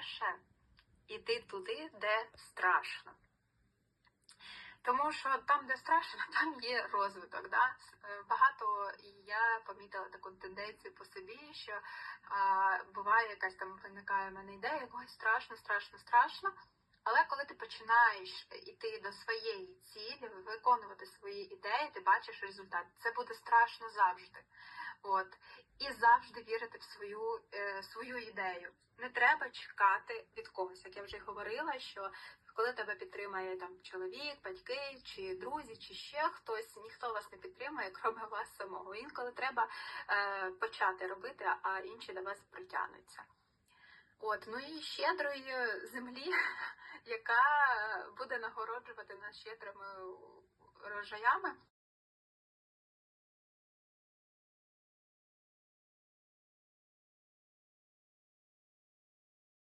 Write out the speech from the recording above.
По-перше, іти туди, де страшно. Тому що там, де страшно, там є розвиток. Да? Е, Багато я помітила таку тенденцію по собі, що а, буває якась там виникає в мене ідея, ой, страшно, страшно, страшно. Але коли ти починаєш іти до своєї цілі, виконувати свої ідеї, ти бачиш результат. Це буде страшно завжди. От. І завжди вірити в свою, е, свою ідею. Не треба чекати від когось. Як я вже говорила, що коли тебе підтримає там чоловік, батьки чи друзі, чи ще хтось, ніхто вас не підтримує, крім вас самого. Інколи треба е, почати робити, а інші до вас притягнуться. От, ну і щедрої землі, яка буде нагороджувати нас щедрими рожаями.